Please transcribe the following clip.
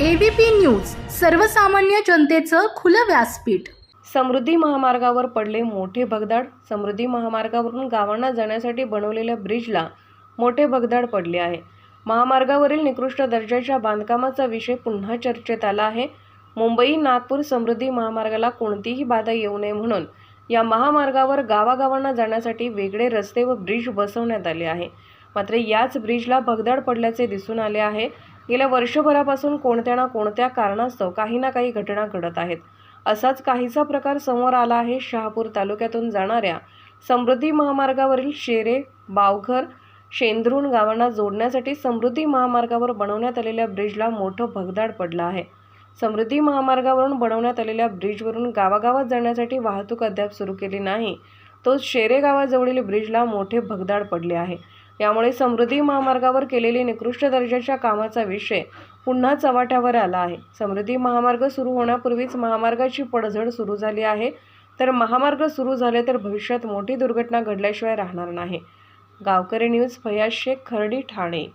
ABP news सर्वसामान्य जनतेचं खुलं व्यासपीठ. समृद्धी महामार्गावर पडले मोठे भगदाड. समृद्धी महामार्गावरून गावांना जाण्यासाठी बनवलेल्या ब्रिजला मोठे भगदाड पडले आहे. महामार्गावरील निकृष्ट दर्जाच्या बांधकामाचा विषय पुन्हा चर्चेत आला आहे. मुंबई नागपूर समृद्धी महामार्गाला कोणतीही बाधा येऊ नये म्हणून या महामार्गावर गावागावांना जाण्यासाठी वेगळे रस्ते व ब्रिज बसवण्यात आले आहे. मात्र याच ब्रिजला भगदाड पडल्याचे दिसून आले आहे. गेल्या वर्षभरापासून कोणत्या ना कोणत्या कारणास्तव काही ना काही घटना घडत आहेत. असाच काहीसा प्रकार समोर आला आहे शहापूर तालुक्यातून जाणाऱ्या समृद्धी महामार्गावरील शेरे बावघर शेंद्रुण गावांना जोडण्यासाठी समृद्धी महामार्गावर बनवण्यात आलेल्या ब्रिजला मोठं भगदाड पडलं आहे. समृद्धी महामार्गावरून बनवण्यात आलेल्या ब्रिजवरून गावागावात जाण्यासाठी वाहतूक अद्याप सुरू केली नाही. तो शेरे गावाजवळील ब्रिजला मोठे भगदाड पडले आहे. यामुळे समृद्धी महामार्गावर केलेली निकृष्ट दर्जाच्या कामाचा विषय पुन्हा चव्हाट्यावर आला आहे. समृद्धी महामार्ग सुरू होण्यापूर्वीच महामार्गाची पडझड सुरू झाली आहे. तर महामार्ग सुरू झाले तर भविष्यात मोठी दुर्घटना घडल्याशिवाय राहणार नाही. गावकरी न्यूज फयाज शेख खर्डी ठाणे.